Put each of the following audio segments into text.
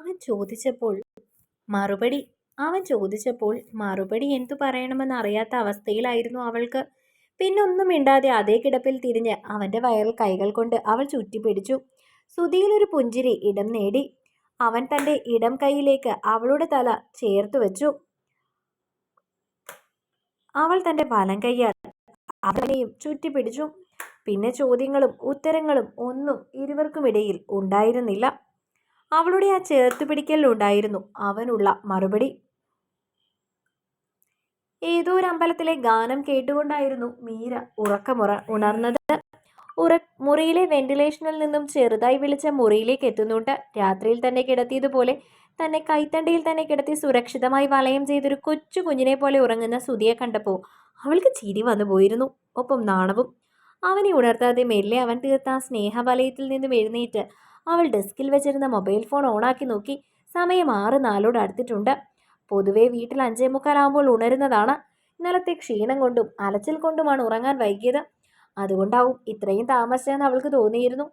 അവൻ ചോദിച്ചപ്പോൾ മറുപടി. അവൻ ചോദിച്ചപ്പോൾ മറുപടി എന്തു പറയണമെന്ന് അറിയാത്ത അവസ്ഥയിലായിരുന്നു അവൾക്ക്. പിന്നൊന്നും മിണ്ടാതെ അതേ കിടപ്പിൽ തിരിഞ്ഞ് അവന്റെ വയറിൽ കൈകൾ കൊണ്ട് അവൾ ചുറ്റിപ്പിടിച്ചു സുധിയിലൊരു പുഞ്ചിരി ഇടം നേടി. അവൻ തന്റെ ഇടം കൈയിലേക്ക് അവളുടെ തല ചേർത്തു വെച്ചു. അവൾ തന്റെ വലം കൈയാൽ അവനെയും ചുറ്റിപ്പിടിച്ചു പിന്നെ ചോദ്യങ്ങളും ഉത്തരങ്ങളും ഒന്നും ഇരുവർക്കുമിടയിൽ ഉണ്ടായിരുന്നില്ല. അവളുടെ ആ ചേർത്തുപിടിക്കലിലുണ്ടായിരുന്നു അവനുള്ള മറുപടി. ഏതോ ഒരു അമ്പലത്തിലെ ഗാനം കേട്ടുകൊണ്ടായിരുന്നു മീര ഉറക്കമുറ ഉണർന്നത്. ഉറ മുറിയിലെ വെന്റിലേഷനിൽ നിന്നും ചെറുതായി വിളിച്ച മുറിയിലേക്ക് എത്തുന്നുണ്ട് രാത്രിയിൽ തന്നെ കിടത്തിയതുപോലെ തന്നെ കൈത്തണ്ടയിൽ തന്നെ കിടത്തി സുരക്ഷിതമായി വലയം ചെയ്തൊരു കൊച്ചു കുഞ്ഞിനെ പോലെ ഉറങ്ങുന്ന സുതിയെ കണ്ടപ്പോൾ അവൾക്ക് ചിരി വന്നു പോയിരുന്നു. ഒപ്പം നാണവും. അവനെ ഉണർത്താതെ മെല്ലെ അവൻ തീർത്ത ആ സ്നേഹവലയത്തിൽ നിന്നും എഴുന്നേറ്റ് അവൾ ഡെസ്കിൽ വെച്ചിരുന്ന മൊബൈൽ ഫോൺ ഓണാക്കി നോക്കി സമയം ആറ് നാലോട് അടുത്തിട്ടുണ്ട്. പൊതുവെ വീട്ടിൽ അഞ്ചേ മുക്കാലാകുമ്പോൾ ഉണരുന്നതാണ്. ഇന്നലത്തെ ക്ഷീണം കൊണ്ടും അലച്ചിൽ കൊണ്ടുമാണ് ഉറങ്ങാൻ വൈകിയത്. അതുകൊണ്ടാവും ഇത്രയും താമസിച്ചെന്ന് അവൾക്ക് തോന്നിയിരുന്നു.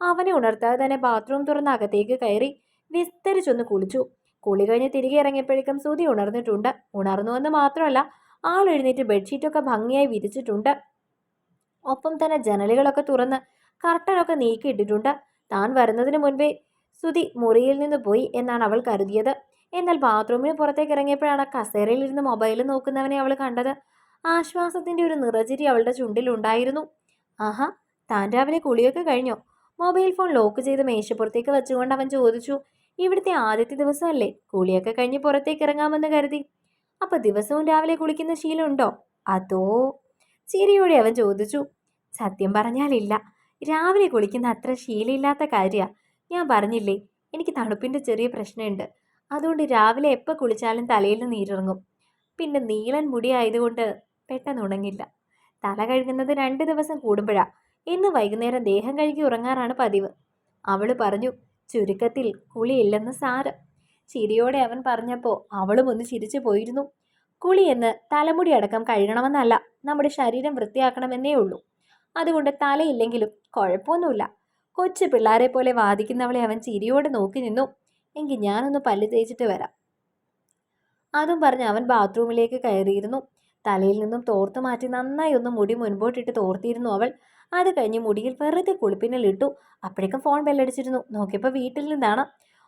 അവനെ ഉണർത്താതെ തന്നെ ബാത്റൂം തുറന്ന് അകത്തേക്ക് കയറി വിസ്തരിച്ചൊന്ന് കുളിച്ചു. കുളി കഴിഞ്ഞ് തിരികെ ഇറങ്ങിയപ്പോഴേക്കും സുതി ഉണർന്നിട്ടുണ്ട്. ഉണർന്നു ഉണർന്നുവെന്ന് മാത്രമല്ല ആൾ എഴുന്നേറ്റ് ബെഡ്ഷീറ്റൊക്കെ ഭംഗിയായി വിരിച്ചിട്ടുണ്ട്. ഒപ്പം തന്നെ ജനലുകളൊക്കെ തുറന്ന് കർട്ടനൊക്കെ നീക്കിയിട്ടിട്ടുണ്ട്. താൻ വരുന്നതിന് മുൻപേ സുതി മുറിയിൽ നിന്ന് പോയി എന്നാണ് അവൾ കരുതിയത്. എന്നാൽ ബാത്റൂമിന് പുറത്തേക്ക് ഇറങ്ങിയപ്പോഴാണ് കസേരയിൽ ഇരുന്ന് മൊബൈൽ നോക്കുന്നവനെ അവൾ കണ്ടത്. ആശ്വാസത്തിന്റെ ഒരു നിറചിരി അവളുടെ ചുണ്ടിലുണ്ടായിരുന്നു ആഹാ താൻ രാവിലെ കുളിയൊക്കെ കഴിഞ്ഞോ? മൊബൈൽ ഫോൺ ലോക്ക് ചെയ്ത് മേശപ്പുറത്തേക്ക് വെച്ചുകൊണ്ട് അവൻ ചോദിച്ചു ഇവിടുത്തെ ആദ്യത്തെ ദിവസമല്ലേ? കുളിയൊക്കെ കഴിഞ്ഞ് പുറത്തേക്ക് ഇറങ്ങാമെന്ന് കരുതി. അപ്പൊ ദിവസവും രാവിലെ കുളിക്കുന്ന ശീലമുണ്ടോ അതോ? ചിരിയോടെ അവൻ ചോദിച്ചു. സത്യം പറഞ്ഞാലില്ല. രാവിലെ കുളിക്കുന്ന അത്ര ശീലമില്ലാത്ത കാര്യമാണ് ഞാൻ പറഞ്ഞില്ലേ എനിക്ക് തണുപ്പിന്റെ ചെറിയ പ്രശ്നമുണ്ട്. അതുകൊണ്ട് രാവിലെ എപ്പോൾ കുളിച്ചാലും തലയിൽ നീരിറങ്ങും. പിന്നെ നീളൻ മുടി ആയതുകൊണ്ട് പെട്ടെന്ന് ഉണങ്ങില്ല. തല കഴുകുന്നത് രണ്ട് ദിവസം കൂടുമ്പോഴാണ് ഇന്ന് വൈകുന്നേരം ദേഹം കഴുകി ഉറങ്ങാറാണ് പതിവ്. അവൾ പറഞ്ഞു ചുരുക്കത്തിൽ കുളിയില്ലെന്ന് സാരം. ചിരിയോടെ അവൻ പറഞ്ഞപ്പോൾ അവളും ഒന്ന് ചിരിച്ചു പോയിരുന്നു. കുളിയെന്ന് തലമുടി അടക്കം കഴുകണമെന്നല്ല നമ്മുടെ ശരീരം വൃത്തിയാക്കണമെന്നേ ഉള്ളൂ. അതുകൊണ്ട് തലയില്ലെങ്കിലും കുഴപ്പമൊന്നുമില്ല. കൊച്ചു പിള്ളേരെ പോലെ വാദിക്കുന്നവളെ അവൻ ചിരിയോടെ നോക്കി നിന്നു. എങ്കിൽ ഞാനൊന്ന് പല്ല് തേച്ചിട്ട് വരാം. അതും പറഞ്ഞ് അവൻ ബാത്റൂമിലേക്ക് കയറിയിരുന്നു. തലയിൽ നിന്നും തോർത്ത് മാറ്റി നന്നായി ഒന്ന് മുടി മുൻപോട്ടിട്ട് തോർത്തിയിരുന്നു അവൾ. അത് കഴിഞ്ഞ് മുടിയിൽ വെറുതെ കുളിപ്പിനിലിട്ടു അപ്പോഴേക്കും ഫോൺ ബെല്ലടിച്ചിരുന്നു. നോക്കിയപ്പോൾ വീട്ടിൽ നിന്നാണ്.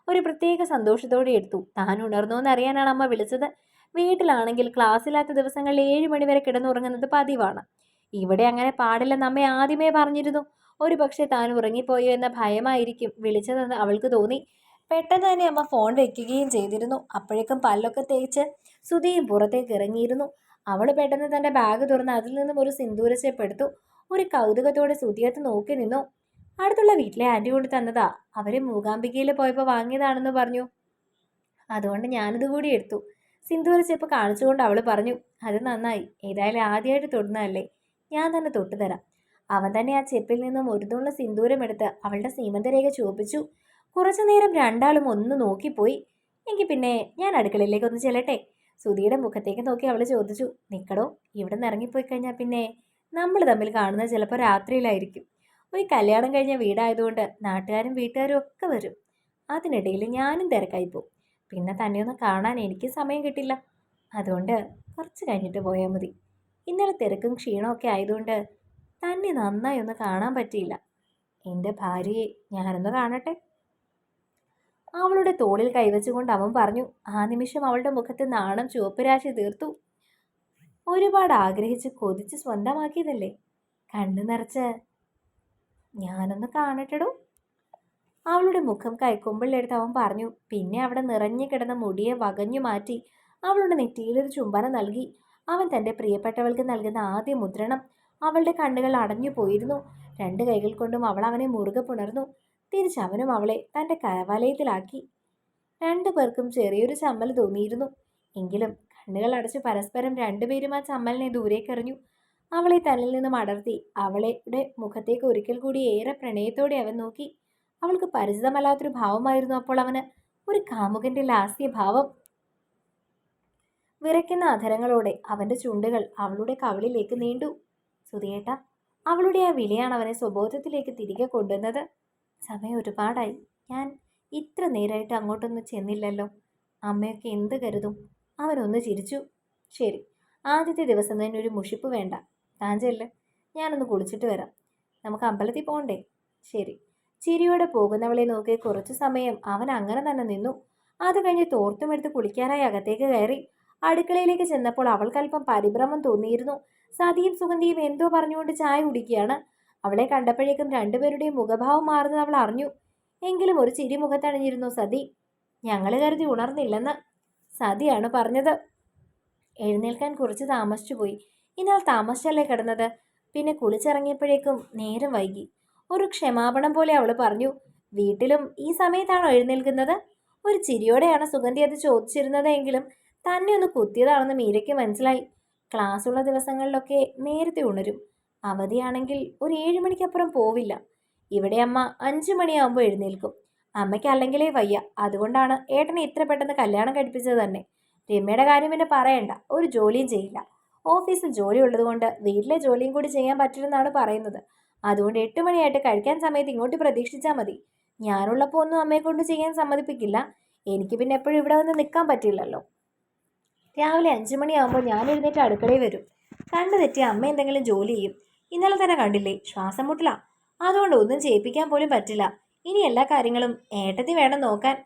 ഒരു പ്രത്യേക സന്തോഷത്തോടെ എടുത്തു. താൻ ഉണർന്നു എന്നറിയാനാണ് അമ്മ വിളിച്ചത്. വീട്ടിലാണെങ്കിൽ ക്ലാസ്സില്ലാത്ത ദിവസങ്ങളിൽ ഏഴ് മണിവരെ കിടന്നുറങ്ങുന്നത് പതിവാണ്. ഇവിടെ അങ്ങനെ പാടില്ല അമ്മ ആദ്യമേ പറഞ്ഞിരുന്നു. ഒരു പക്ഷേ താൻ ഉറങ്ങിപ്പോയോ എന്ന ഭയമായിരിക്കും. വിളിച്ചതെന്ന് അവൾക്ക് തോന്നി. പെട്ടെന്ന് തന്നെ അമ്മ ഫോൺ വെക്കുകയും ചെയ്തിരുന്നു. അപ്പോഴേക്കും പല്ലൊക്കെ തേച്ച് സുധിയും പുറത്തേക്ക് ഇറങ്ങിയിരുന്നു. അവൾ പെട്ടെന്ന് തന്റെ ബാഗ് തുറന്ന് അതിൽ നിന്നും ഒരു സിന്ദൂരച്ചേപ്പ് എടുത്തു. ഒരു കൗതുകത്തോടെ സുധിയത്ത് നോക്കി നിന്നു. അടുത്തുള്ള വീട്ടിലെ ആന്റി കൊണ്ട് തന്നതാ. അവർ മൂകാംബികയിൽ പോയപ്പോൾ വാങ്ങിയതാണെന്ന് പറഞ്ഞു. അതുകൊണ്ട് ഞാനിത് കൂടി എടുത്തു. സിന്ദൂരച്ചേപ്പ് കാണിച്ചുകൊണ്ട് അവൾ പറഞ്ഞു. അത് നന്നായി. ഏതായാലും ആദ്യമായിട്ട് തൊടുന്നതല്ലേ. ഞാൻ തന്നെ തൊട്ടു തരാം. അവൻ തന്നെ ആ ചെപ്പിൽ നിന്നും ഒരു തുള്ള സിന്ദൂരം എടുത്ത് അവളുടെ സീമന്തരേഖ ചുവപ്പിച്ചു. കുറച്ചു നേരം രണ്ടാളും ഒന്ന് നോക്കിപ്പോയി. എങ്കിൽ പിന്നെ ഞാൻ അടുക്കളയിലേക്ക് ഒന്ന് ചെല്ലട്ടെ? സുധിയുടെ മുഖത്തേക്ക് നോക്കി അവൾ ചോദിച്ചു. നിക്കടോ ഇവിടെ നിന്ന് ഇറങ്ങിപ്പോയി കഴിഞ്ഞാൽ പിന്നെ നമ്മൾ തമ്മിൽ കാണുന്നത് ചിലപ്പോൾ രാത്രിയിലായിരിക്കും. ഒരു കല്യാണം കഴിഞ്ഞ വീടായതുകൊണ്ട് നാട്ടുകാരും വീട്ടുകാരും ഒക്കെ വരും. അതിനിടയിൽ ഞാനും തിരക്കായി പോകും പിന്നെ തന്നെയൊന്നും കാണാൻ എനിക്ക് സമയം കിട്ടില്ല. അതുകൊണ്ട് കുറച്ച് കഴിഞ്ഞിട്ട് പോയാൽ മതി. ഇന്നലെ തിരക്കും ക്ഷീണമൊക്കെ ആയതുകൊണ്ട് തന്നെ നന്നായി ഒന്ന് കാണാൻ പറ്റിയില്ല. എന്റെ ഭാര്യയെ ഞാനൊന്ന് കാണട്ടെ? അവളുടെ തോളിൽ കൈവച്ചുകൊണ്ട് അവൻ പറഞ്ഞു ആ നിമിഷം അവളുടെ മുഖത്ത് നാണം ചുവപ്പ് രാശി തീർത്തു. ഒരുപാട് ആഗ്രഹിച്ച് കൊതിച്ച് സ്വന്തമാക്കിയതല്ലേ? കണ്ണു നിറച്ച് ഞാനൊന്ന് കാണട്ടെടോ? അവളുടെ മുഖം കൈക്കൊമ്പിളെടുത്ത് അവൻ പറഞ്ഞു പിന്നെ അവിടെ നിറഞ്ഞു കിടന്ന മുടിയെ വകഞ്ഞു മാറ്റി അവളുടെ നെറ്റിയിലൊരു ചുംബനം നൽകി. അവൻ തന്റെ പ്രിയപ്പെട്ടവൾക്ക് നൽകുന്ന ആദ്യ മുദ്രണം അവളുടെ കണ്ണുകൾ അടഞ്ഞു പോയിരുന്നു. രണ്ട് കൈകൾ കൊണ്ടും അവൾ അവനെ മുറുകെ പുണർന്നു. തിരിച്ചവനും അവളെ തന്റെ കരവലയത്തിലാക്കി. രണ്ടു പേർക്കും ചെറിയൊരു ചമ്മൽ തോന്നിയിരുന്നു. എങ്കിലും കണ്ണുകൾ അടച്ച് പരസ്പരം രണ്ടുപേരും ആ ചമ്മലിനെ ദൂരേക്കെറിഞ്ഞു അവളെ തന്നിൽ നിന്നും അടർത്തി അവളുടെ മുഖത്തേക്ക് ഒരിക്കൽ കൂടി ഏറെ പ്രണയത്തോടെ അവൻ നോക്കി. അവൾക്ക് പരിചിതമല്ലാത്തൊരു ഭാവമായിരുന്നു അപ്പോൾ അവന്. ഒരു കാമുകന്റെ ലാസ്യ ഭാവം വിറയ്ക്കുന്ന അധരങ്ങളോടെ അവന്റെ ചുണ്ടുകൾ അവളുടെ കവിളിലേക്ക് നീണ്ടു. സുധിയേട്ട അവളുടെ ആ വിലയാണ് അവനെ സ്വബോധത്തിലേക്ക് തിരികെ കൊണ്ടുവന്നത്. സമയം ഒരുപാടായി. ഞാൻ ഇത്ര നേരമായിട്ട് അങ്ങോട്ടൊന്നും ചെന്നില്ലല്ലോ. അമ്മയൊക്കെ എന്ത് കരുതും? അവനൊന്ന് ചിരിച്ചു. ശരി ആദ്യത്തെ ദിവസം തന്നെ ഒരു മുഷിപ്പ് വേണ്ട. താൻ ഞാനൊന്ന് കുളിച്ചിട്ട് വരാം. നമുക്ക് അമ്പലത്തിൽ പോകണ്ടേ? ശരി. ചിരിയോടെ പോകുന്നവളെ നോക്കി കുറച്ചു സമയം അവൻ അങ്ങനെ തന്നെ നിന്നു. അത് കഴിഞ്ഞ് തോർത്തുമെടുത്ത് കുളിക്കാനായി അകത്തേക്ക് കയറി അടുക്കളയിലേക്ക് ചെന്നപ്പോൾ അവൾക്കല്പം പരിഭ്രമം തോന്നിയിരുന്നു. സതിയും സുഗന്ധിയും എന്തോ പറഞ്ഞുകൊണ്ട് ചായ കുടിക്കുകയാണ്. അവളെ കണ്ടപ്പോഴേക്കും രണ്ടുപേരുടെയും മുഖഭാവം മാറുന്നത് അവൾ അറിഞ്ഞു. എങ്കിലും ഒരു ചിരി മുഖത്തണിഞ്ഞിരുന്നു സതി. ഞങ്ങൾ കരുതി ഉണർന്നില്ലെന്ന് സതിയാണ് പറഞ്ഞത്. എഴുന്നേൽക്കാൻ കുറച്ച് താമസിച്ചു പോയി. ഇന്നാൾ താമസിച്ചല്ലേ കിടന്നത്? പിന്നെ കുളിച്ചിറങ്ങിയപ്പോഴേക്കും നേരം വൈകി. ഒരു ക്ഷമാപണം പോലെ അവൾ പറഞ്ഞു വീട്ടിലും ഈ സമയത്താണോ എഴുന്നേൽക്കുന്നത്? ഒരു ചിരിയോടെയാണ് സുഗന്ധി അത് ചോദിച്ചിരുന്നത് എങ്കിലും തന്നെ ഒന്ന് കുത്തിയതാണെന്ന് മീരയ്ക്ക് മനസ്സിലായി. ക്ലാസ്സുള്ള ദിവസങ്ങളിലൊക്കെ നേരത്തെ ഉണരും. അവധിയാണെങ്കിൽ ഒരു ഏഴ് മണിക്കപ്പുറം പോവില്ല. ഇവിടെ അമ്മ അഞ്ചു മണിയാകുമ്പോൾ എഴുന്നേൽക്കും. അമ്മയ്ക്ക് അല്ലെങ്കിലേ വയ്യ. അതുകൊണ്ടാണ് ഏട്ടനെ ഇത്ര പെട്ടെന്ന് കല്യാണം കഴിപ്പിച്ചത് തന്നെ. രമ്യയുടെ കാര്യം പിന്നെ പറയണ്ട. ഒരു ജോലിയും ചെയ്യില്ല. ഓഫീസിൽ ജോലി ഉള്ളതുകൊണ്ട് വീട്ടിലെ ജോലിയും കൂടി ചെയ്യാൻ പറ്റില്ലെന്നാണ് പറയുന്നത്. അതുകൊണ്ട് എട്ട് മണിയായിട്ട് കഴിക്കാൻ സമയത്ത് ഇങ്ങോട്ട് പ്രതീക്ഷിച്ചാൽ മതി. ഞാനുള്ളപ്പോൾ ഒന്നും അമ്മയെ കൊണ്ട് ചെയ്യാൻ സമ്മതിപ്പിക്കില്ല. എനിക്ക് പിന്നെ എപ്പോഴും ഇവിടെ വന്ന് നിൽക്കാൻ പറ്റില്ലല്ലോ. രാവിലെ അഞ്ചു മണിയാകുമ്പോൾ ഞാൻ എഴുന്നേറ്റ് അടുക്കളയിൽ വരും. കണ്ടു തെറ്റി അമ്മ എന്തെങ്കിലും ജോലി ചെയ്യും. ഇന്നലെ തന്നെ കണ്ടില്ലേ ശ്വാസം മുട്ടില്ല അതുകൊണ്ട് ഒന്നും ചെയ്യിപ്പിക്കാൻ പോലും പറ്റില്ല. ഇനി എല്ലാ കാര്യങ്ങളും ഏട്ടത്തി വേണം നോക്കാൻ.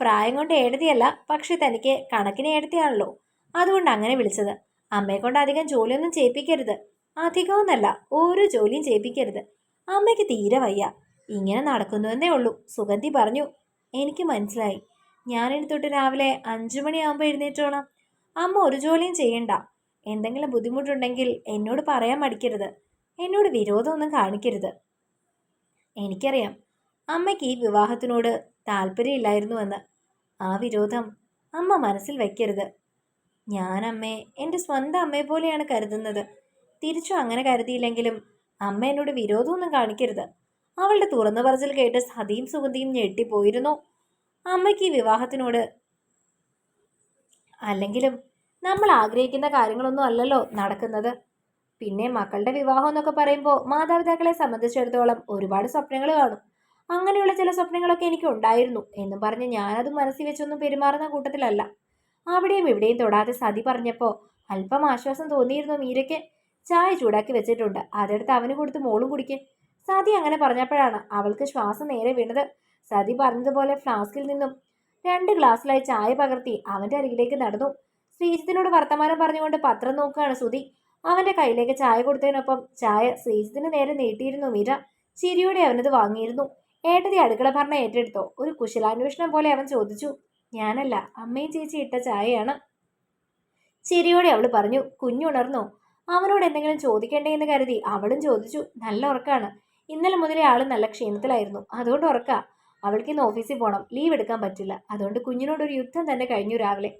പ്രായം കൊണ്ട് ഏടത്തിയല്ല പക്ഷെ തനിക്ക് കണക്കിന് ഏടത്തിയാണല്ലോ അതുകൊണ്ട് അങ്ങനെ വിളിച്ചത്. അമ്മയെ കൊണ്ട് അധികം ജോലിയൊന്നും ചെയ്യിപ്പിക്കരുത്. അധികമൊന്നല്ല ഓരോ ജോലിയും ചെയ്യിപ്പിക്കരുത്. അമ്മയ്ക്ക് തീരെ വയ്യ. ഇങ്ങനെ നടക്കുന്നുവെന്നേ ഉള്ളൂ. സുഗന്ധി പറഞ്ഞു. എനിക്ക് മനസ്സിലായി. ഞാനിനി തൊട്ട് രാവിലെ അഞ്ചു മണിയാകുമ്പോൾ എഴുന്നേറ്റോളാം അമ്മ ഒരു ജോലിയും ചെയ്യണ്ട. എന്തെങ്കിലും ബുദ്ധിമുട്ടുണ്ടെങ്കിൽ എന്നോട് പറയാൻ മടിക്കരുത്. എന്നോട് വിരോധമൊന്നും കാണിക്കരുത്. എനിക്കറിയാം അമ്മയ്ക്ക് ഈ വിവാഹത്തിനോട് താല്പര്യമില്ലായിരുന്നുവെന്ന്. ആ വിരോധം അമ്മ മനസ്സിൽ വയ്ക്കരുത് ഞാൻ അമ്മയെ എന്റെ സ്വന്തം അമ്മയെ പോലെയാണ് കരുതുന്നത്. തിരിച്ചു അങ്ങനെ കരുതിയില്ലെങ്കിലും അമ്മ എന്നോട് വിരോധമൊന്നും കാണിക്കരുത്. അവളുടെ തുറന്നു പറച്ചിൽ കേട്ട് സതിയും സുഗന്ധിയും ഞെട്ടിപ്പോയിരുന്നു. അമ്മയ്ക്ക് ഈ വിവാഹത്തിനോട് അല്ലെങ്കിലും നമ്മൾ ആഗ്രഹിക്കുന്ന കാര്യങ്ങളൊന്നും അല്ലല്ലോ നടക്കുന്നത്. പിന്നെ മക്കളുടെ വിവാഹം എന്നൊക്കെ പറയുമ്പോൾ മാതാപിതാക്കളെ സംബന്ധിച്ചിടത്തോളം ഒരുപാട് സ്വപ്നങ്ങൾ കാണും. അങ്ങനെയുള്ള ചില സ്വപ്നങ്ങളൊക്കെ എനിക്ക് ഉണ്ടായിരുന്നു എന്നും പറഞ്ഞ് ഞാനത് മനസ്സിൽ വെച്ചൊന്നും പെരുമാറുന്ന കൂട്ടത്തിലല്ല. അവിടെയും ഇവിടെയും തൊടാതെ സതി പറഞ്ഞപ്പോൾ അല്പം ആശ്വാസം തോന്നിയിരുന്നു മീരയ്ക്ക്. ചായ ചൂടാക്കി വെച്ചിട്ടുണ്ട്. അതെടുത്ത് അവന് കൊടുത്ത് മോളും കുടിക്ക്. സതി അങ്ങനെ പറഞ്ഞപ്പോഴാണ് അവൾക്ക് ശ്വാസം നേരെ വീണത്. സതി പറഞ്ഞതുപോലെ ഫ്ലാസ്കിൽ നിന്നും രണ്ട് ഗ്ലാസ്സിലായി ചായ പകർത്തി അവന്റെ അരികിലേക്ക് നടന്നു. ശ്രീജിത്തിനോട് വർത്തമാനം പറഞ്ഞുകൊണ്ട് പത്രം നോക്കുകയാണ് സുധി അവന്റെ കയ്യിലേക്ക് ചായ കൊടുത്തതിനൊപ്പം ചായ ശ്രീജിത്തിന് നേരെ നീട്ടിയിരുന്നു മീര. ചിരിയോടെ അവനത് വാങ്ങിയിരുന്നു. ഏട്ടതി അടുക്കള ഭരണം ഏറ്റെടുത്തോ? ഒരു കുശലാന്വേഷണം പോലെ അവൻ ചോദിച്ചു. ഞാനല്ല അമ്മയും ചേച്ചി ഇട്ട ചായയാണ്. ചിരിയോടെ അവൾ പറഞ്ഞു കുഞ്ഞുണർന്നോ? അവനോട് എന്തെങ്കിലും ചോദിക്കണ്ടേ എന്ന് കരുതി അവളും ചോദിച്ചു. നല്ല ഉറക്കാണ്. ഇന്നലെ മുതലേ ആൾ നല്ല ക്ഷീണത്തിലായിരുന്നു അതുകൊണ്ട് ഉറക്കാ. അവൾക്ക് ഇന്ന് ഓഫീസിൽ പോകണം ലീവ് എടുക്കാൻ പറ്റില്ല. അതുകൊണ്ട് കുഞ്ഞിനോടൊരു യുദ്ധം തന്നെ കഴിഞ്ഞു രാവിലെ.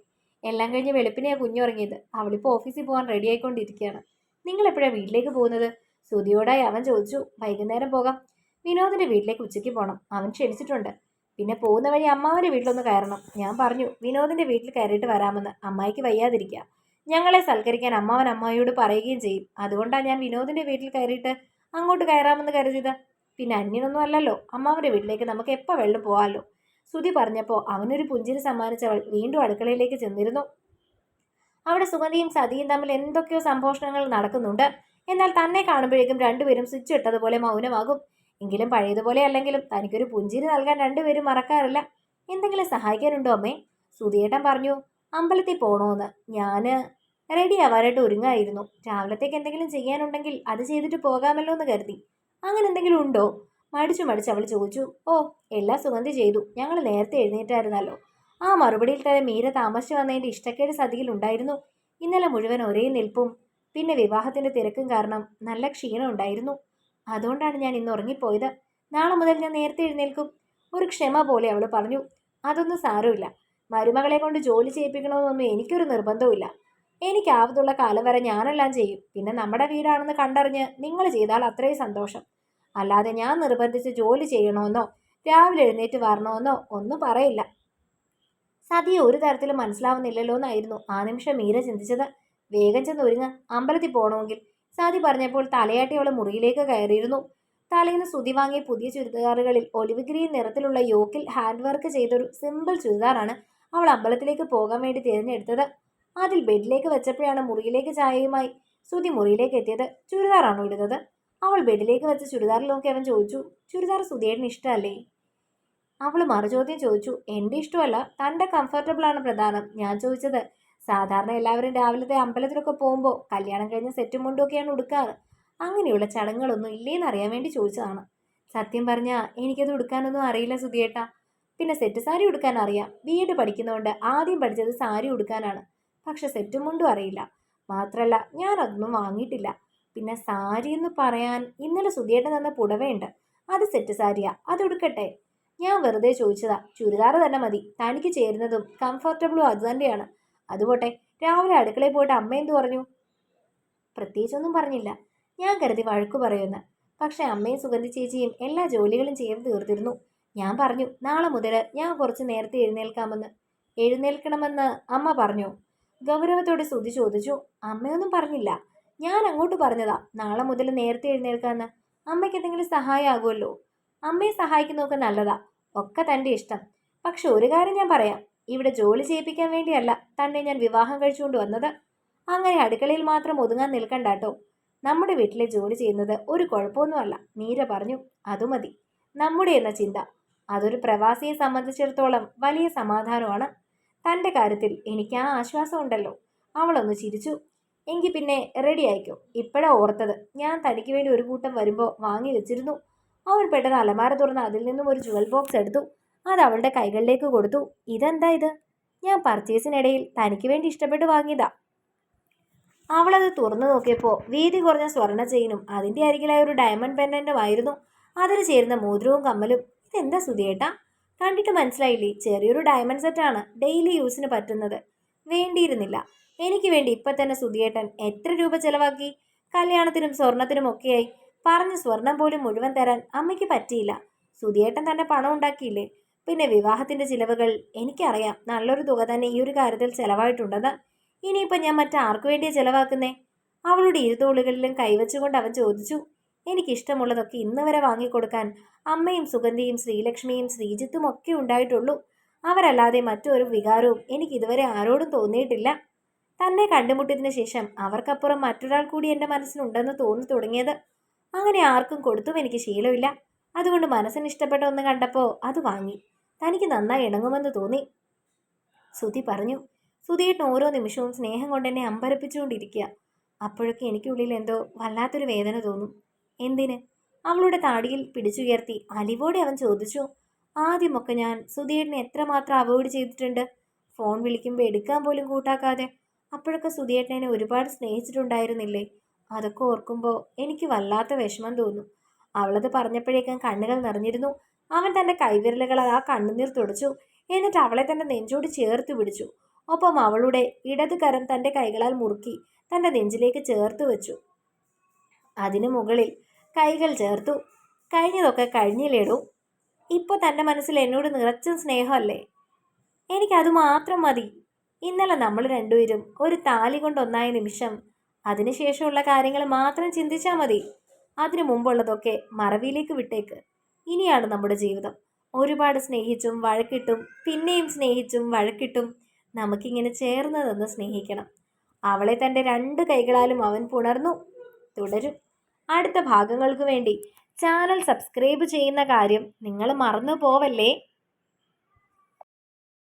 എല്ലാം കഴിഞ്ഞ് വെളുപ്പിനെയാ കുഞ്ഞുറങ്ങിയത്. അവളിപ്പോൾ ഓഫീസിൽ പോകാൻ റെഡി ആയിക്കൊണ്ടിരിക്കുകയാണ്. നിങ്ങൾ എപ്പോഴാണ് വീട്ടിലേക്ക് പോകുന്നത്? സുതിയോടായി അവൻ ചോദിച്ചു. വൈകുന്നേരം പോകാം. വിനോദിന്റെ വീട്ടിലേക്ക് ഉച്ചയ്ക്ക് പോകണം അവൻ ക്ഷണിച്ചിട്ടുണ്ട്. പിന്നെ പോകുന്ന വഴി അമ്മാവന്റെ വീട്ടിലൊന്ന് കയറണം. ഞാൻ പറഞ്ഞു വിനോദിന്റെ വീട്ടിൽ കയറിയിട്ട് വരാമെന്ന്. അമ്മായിക്ക് വയ്യാതിരിക്കുക. ഞങ്ങളെ സൽക്കരിക്കാൻ അമ്മാവൻ അമ്മായിയോട് പറയുകയും ചെയ്യും. അതുകൊണ്ടാണ് ഞാൻ വിനോദിന്റെ വീട്ടിൽ കയറിയിട്ട് അങ്ങോട്ട് കയറാമെന്ന് കരുതിയത്. പിന്നെ അന്യനൊന്നും അല്ലല്ലോ. അമ്മാവന്റെ വീട്ടിലേക്ക് നമുക്ക് എപ്പോൾ വെള്ളം പോകാമല്ലോ സുധി പറഞ്ഞപ്പോൾ അവനൊരു പുഞ്ചിരി സമ്മാനിച്ചവൾ വീണ്ടും അടുക്കളയിലേക്ക് ചെന്നിരുന്നു. അവിടെ സുഗന്ധിയും സതിയും തമ്മിൽ എന്തൊക്കെയോ സംഭാഷണങ്ങൾ നടക്കുന്നുണ്ട്. എന്നാൽ തന്നെ കാണുമ്പോഴേക്കും രണ്ടുപേരും സ്വിച്ച് ഇട്ടതുപോലെ മൗനമാകും. എങ്കിലും പഴയതുപോലെ അല്ലെങ്കിലും തനിക്കൊരു പുഞ്ചിരി നൽകാൻ രണ്ടുപേരും മറക്കാറില്ല. എന്തെങ്കിലും സഹായിക്കാനുണ്ടോ അമ്മേ? സുധിയേട്ടൻ പറഞ്ഞു അമ്പലത്തിൽ പോണോന്ന്. ഞാൻ റെഡി ആവാനായിട്ട് ഒരുങ്ങായിരുന്നു. രാവിലത്തേക്ക് എന്തെങ്കിലും ചെയ്യാനുണ്ടെങ്കിൽ അത് ചെയ്തിട്ട് പോകാമല്ലോ എന്ന് കരുതി. അങ്ങനെ എന്തെങ്കിലും ഉണ്ടോ? മടിച്ചു മടിച്ച് അവൾ ചോദിച്ചു ഓ എല്ലാ സുഗന്ധി ചെയ്തു. ഞങ്ങൾ നേരത്തെ എഴുന്നേറ്റായിരുന്നല്ലോ. ആ മറുപടിയിൽ തന്നെ മീര താമസിച്ചു വന്നതിന്റെ ഇഷ്ടക്കേട് സതിയിൽ ഉണ്ടായിരുന്നു. ഇന്നലെ മുഴുവൻ ഒരേ നിൽപ്പും പിന്നെ വിവാഹത്തിന്റെ തിരക്കും കാരണം നല്ല ക്ഷീണം ഉണ്ടായിരുന്നു. അതുകൊണ്ടാണ് ഞാൻ ഇന്ന് ഉറങ്ങിപ്പോയത്. നാളെ മുതൽ ഞാൻ നേരത്തെ എഴുന്നേൽക്കും. ഒരു ക്ഷമ പോലെ അവൾ പറഞ്ഞു അതൊന്നും സാരമില്ല. മരുമകളെ കൊണ്ട് ജോലി ചെയ്യിപ്പിക്കണമെന്നൊന്നും എനിക്കൊരു നിർബന്ധവുമില്ല. എനിക്കാവതുള്ള കാലം വരെ ഞാനെല്ലാം ചെയ്യും. പിന്നെ നമ്മുടെ വീടാണെന്ന് കണ്ടറിഞ്ഞ് നിങ്ങൾ ചെയ്താൽ അത്രയും സന്തോഷം. അല്ലാതെ ഞാൻ നിർബന്ധിച്ച് ജോലി ചെയ്യണമെന്നോ രാവിലെ എഴുന്നേറ്റ് വരണമെന്നോ ഒന്നും പറയില്ല. സതിയെ ഒരു തരത്തിലും മനസ്സിലാവുന്നില്ലല്ലോ എന്നായിരുന്നു ആ നിമിഷം മീര ചിന്തിച്ചത്. വേഗം ചെന്ന് ഒരുങ്ങ അമ്പലത്തിൽ പോകണമെങ്കിൽ സതി പറഞ്ഞപ്പോൾ തലയാട്ടി അവൾ മുറിയിലേക്ക് കയറിയിരുന്നു. തലേന്ന് സുതി വാങ്ങിയ പുതിയ ചുരിദാറുകളിൽ ഒലിവ് ഗ്രീൻ നിറത്തിലുള്ള യോക്കിൽ ഹാൻഡ് വർക്ക് ചെയ്തൊരു സിമ്പിൾ ചുരിദാറാണ് അവൾ അമ്പലത്തിലേക്ക് പോകാൻ വേണ്ടി തിരഞ്ഞെടുത്തത്. അതിൽ ബെഡിലേക്ക് വെച്ചപ്പോഴാണ് മുറിയിലേക്ക് ചായയുമായി ശ്രുതി മുറിയിലേക്ക് എത്തിയത്. ചുരിദാറാണോ ഇടുന്നത്? അവൾ ബെഡിലേക്ക് വെച്ച ചുരിദാറിൽ നോക്കി അവൻ ചോദിച്ചു ചുരിദാർ സുധിയേട്ടന് ഇഷ്ടമല്ലേ? അവൾ മറുചോദ്യം ചോദിച്ചു എന്റെ ഇഷ്ടമല്ല. തന്റെ കംഫർട്ടബിളാണ് പ്രധാനം. ഞാൻ ചോദിച്ചത് സാധാരണ എല്ലാവരും രാവിലത്തെ അമ്പലത്തിലൊക്കെ പോകുമ്പോൾ കല്യാണം കഴിഞ്ഞ സെറ്റും മുണ്ടൊക്കെയാണ് ഉടുക്കാറ്. അങ്ങനെയുള്ള ചടങ്ങുകളൊന്നും ഇല്ലേന്ന് അറിയാൻ വേണ്ടി ചോദിച്ചതാണ്. സത്യം പറഞ്ഞാൽ എനിക്കത് ഉടുക്കാനൊന്നും അറിയില്ല സുധിയേട്ടാ പിന്നെ സെറ്റ് സാരി ഉടുക്കാൻ അറിയാം. ബി എഡ് പഠിക്കുന്നതുകൊണ്ട് ആദ്യം പഠിച്ചത് സാരി ഉടുക്കാനാണ്. പക്ഷെ സെറ്റും മുണ്ടും അറിയില്ല. മാത്രമല്ല ഞാൻ അതൊന്നും വാങ്ങിയിട്ടില്ല. പിന്നെ സാരി എന്ന് പറയാൻ ഇന്നലെ സുധിയേട്ടൻ തന്ന പുടവയുണ്ട്. അത് സെറ്റ് സാരിയാ. അത് ഉടുക്കട്ടെ. ഞാൻ വെറുതെ ചോദിച്ചതാ. ചുരിദാർ തന്നെ മതി. തനിക്ക് ചേരുന്നതും കംഫർട്ടബിളും അത് തന്നെയാണ്. അതുപോട്ടെ രാവിലെ അടുക്കളയിൽ പോയിട്ട് അമ്മ എന്തു പറഞ്ഞു? പ്രത്യേകിച്ചൊന്നും പറഞ്ഞില്ല. ഞാൻ കരുതി വഴക്കു പറയുന്ന പക്ഷെ അമ്മയും സുഗന്ധി ചേച്ചിയും എല്ലാ ജോലികളും ചെയ്ത് തീർത്തിരുന്നു. ഞാൻ പറഞ്ഞു നാളെ മുതൽ ഞാൻ കുറച്ച് നേരത്തെ എഴുന്നേൽക്കാമെന്ന്. എഴുന്നേൽക്കണമെന്ന് അമ്മ പറഞ്ഞു. ഗൗരവത്തോടെ സ്തുതി ചോദിച്ചു അമ്മയൊന്നും പറഞ്ഞില്ല. ഞാൻ അങ്ങോട്ട് പറഞ്ഞതാ. നാളെ മുതൽ നേരത്തെ എഴുന്നേൽക്കാന്ന്. അമ്മയ്ക്ക് എന്തെങ്കിലും സഹായമാകുമല്ലോ അമ്മയെ സഹായിക്കുന്നതൊക്കെ നല്ലതാ. ഒക്കെ തന്റെ ഇഷ്ടം. പക്ഷെ ഒരു കാര്യം ഞാൻ പറയാം. ഇവിടെ ജോലി ചെയ്യിപ്പിക്കാൻ വേണ്ടിയല്ല തന്നെ ഞാൻ വിവാഹം കഴിച്ചുകൊണ്ട് വന്നത്. അങ്ങനെ അടുക്കളയിൽ മാത്രം ഒതുങ്ങാൻ നിൽക്കണ്ടാട്ടോ നമ്മുടെ വീട്ടിലെ ജോലി ചെയ്യുന്നത് ഒരു കുഴപ്പമൊന്നുമല്ല. മീര പറഞ്ഞു അത് മതി. നമ്മുടെ എന്ന ചിന്ത. അതൊരു പ്രവാസിയെ സംബന്ധിച്ചിടത്തോളം വലിയ സമാധാനമാണ്. തന്റെ കാര്യത്തിൽ എനിക്ക് ആ ആശ്വാസമുണ്ടല്ലോ അവളൊന്ന് ചിരിച്ചു. എങ്കിൽ പിന്നെ റെഡി ആയിക്കോ? ഇപ്പോഴാ ഓർത്തത്. ഞാൻ തനിക്ക് വേണ്ടി ഒരു കൂട്ടം വരുമ്പോൾ വാങ്ങി വെച്ചിരുന്നു. അവൻ പെട്ടെന്ന് അലമാര തുറന്ന് അതിൽ നിന്നും ഒരു ജുവൽ ബോക്സ് എടുത്തു. അത് അവളുടെ കൈകളിലേക്ക് കൊടുത്തു. ഇതെന്താ ഇത്? ഞാൻ പർച്ചേസിനിടയിൽ തനിക്ക് വേണ്ടി ഇഷ്ടപ്പെട്ട് വാങ്ങിയതാ. അവളത് തുറന്നു നോക്കിയപ്പോൾ വീതി കുറഞ്ഞ സ്വർണ ചെയിനും അതിന്റെ അരികിലായ ഒരു ഡയമണ്ട് പെൻഡന്റും ആയിരുന്നു അതിന് ചേരുന്ന മോതിരവും കമ്മലും. ഇതെന്താ സുധിയേട്ടാ കണ്ടിട്ട് മനസ്സിലായില്ലേ? ചെറിയൊരു ഡയമണ്ട് സെറ്റാണ് ഡെയിലി യൂസിന് പറ്റുന്നത്. വേണ്ടിയിരുന്നില്ല. എനിക്ക് വേണ്ടി ഇപ്പം തന്നെ സുധിയേട്ടൻ എത്ര രൂപ ചെലവാക്കി? കല്യാണത്തിനും സ്വർണത്തിനും ഒക്കെയായി. പറഞ്ഞ സ്വർണം പോലും മുഴുവൻ തരാൻ അമ്മയ്ക്ക് പറ്റിയില്ല. സുധിയേട്ടൻ തന്നെ പണം ഉണ്ടാക്കിയില്ലേ? പിന്നെ വിവാഹത്തിന്റെ ചിലവുകൾ എനിക്കറിയാം. നല്ലൊരു തുക തന്നെ ഈ ഒരു കാര്യത്തിൽ ചിലവായിട്ടുണ്ടെന്ന്. ഇനിയിപ്പോൾ ഞാൻ മറ്റാർക്കു വേണ്ടിയാണ് ചിലവാക്കുന്നേ? അവളുടെ ഇരുതോളുകളിലും കൈവച്ചുകൊണ്ട് അവൻ ചോദിച്ചു. എനിക്കിഷ്ടമുള്ളതൊക്കെ ഇന്ന് വരെ വാങ്ങിക്കൊടുക്കാൻ അമ്മയും സുഗന്ധിയും ശ്രീലക്ഷ്മിയും ശ്രീജിത്തും ഒക്കെ ഉണ്ടായിട്ടുള്ളൂ. അവരല്ലാതെ മറ്റൊരു വികാരവും എനിക്ക് ഇതുവരെ ആരോടും തോന്നിയിട്ടില്ല. തന്നെ കണ്ടുമുട്ടിയതിന് ശേഷം അവർക്കപ്പുറം മറ്റൊരാൾ കൂടി എന്റെ മനസ്സിനുണ്ടെന്ന് തോന്നി തുടങ്ങിയത്. അങ്ങനെ ആർക്കും കൊടുത്തും എനിക്ക് ശീലമില്ല. അതുകൊണ്ട് മനസ്സിന് ഇഷ്ടപ്പെട്ട ഒന്ന് കണ്ടപ്പോൾ അത് വാങ്ങി. തനിക്ക് നന്നായി ഇണങ്ങുമെന്ന് തോന്നി. സുധി പറഞ്ഞു സുധിയേട്ടൻ ഓരോ നിമിഷവും സ്നേഹം കൊണ്ട് എന്നെ അമ്പരപ്പിച്ചുകൊണ്ടിരിക്കുക. അപ്പോഴൊക്കെ എനിക്കുള്ളിൽ എന്തോ വല്ലാത്തൊരു വേദന തോന്നും. എന്തിന്? അവളുടെ താടിയിൽ പിടിച്ചുയർത്തി അലിവോടെ അവൻ ചോദിച്ചു ആദ്യമൊക്കെ ഞാൻ സുധീരനെ എത്രമാത്രം അവോയ്ഡ് ചെയ്തിട്ടുണ്ട്? ഫോൺ വിളിക്കുമ്പോൾ എടുക്കാൻ പോലും കൂട്ടാക്കാതെ. അപ്പോഴൊക്കെ സുധീരനെ ഒരുപാട് സ്നേഹിച്ചിട്ടുണ്ടായിരുന്നില്ലേ? അതൊക്കെ ഓർക്കുമ്പോൾ എനിക്ക് വല്ലാത്ത വിഷമം തോന്നും. അവളത് പറഞ്ഞപ്പോഴേക്കും കണ്ണുകൾ നിറഞ്ഞിരുന്നു. അവൻ തന്റെ കൈവിരലുകൾ ആ കണ്ണുനീർ തുടച്ചു. എന്നിട്ട് അവളെ തന്റെ നെഞ്ചോട് ചേർത്ത് പിടിച്ചു. ഒപ്പം അവളുടെ ഇടത് കരം തന്റെ കൈകളാൽ മുറുക്കി തന്റെ നെഞ്ചിലേക്ക് ചേർത്ത് വെച്ചു. അതിനു മുകളിൽ കൈകൾ ചേർത്തു. കഴിഞ്ഞതൊക്കെ കഴിഞ്ഞില്ലേടൂ? ഇപ്പോൾ തന്റെ മനസ്സിൽ എന്നോട് നിറച്ച സ്നേഹമല്ലേ? എനിക്കത് മാത്രം മതി. ഇന്നലെ നമ്മൾ രണ്ടുപേരും ഒരു താലി കൊണ്ടൊന്നായ നിമിഷം അതിനുശേഷമുള്ള കാര്യങ്ങൾ മാത്രം ചിന്തിച്ചാൽ മതി. അതിനു മുമ്പുള്ളതൊക്കെ മറവിയിലേക്ക് വിട്ടേക്ക്. ഇനിയാണ് നമ്മുടെ ജീവിതം. ഒരുപാട് സ്നേഹിച്ചും വഴക്കിട്ടും പിന്നെയും സ്നേഹിച്ചും വഴക്കിട്ടും നമുക്കിങ്ങനെ ചേർന്ന് സ്നേഹിക്കണം. അവളെ തന്റെ രണ്ട് കൈകളാലും അവൻ പുണർന്നു. തുടരും. അടുത്ത ഭാഗങ്ങൾക്ക് വേണ്ടി ചാനൽ സബ്സ്ക്രൈബ് ചെയ്യുന്ന കാര്യം നിങ്ങൾ മറന്നു പോവല്ലേ?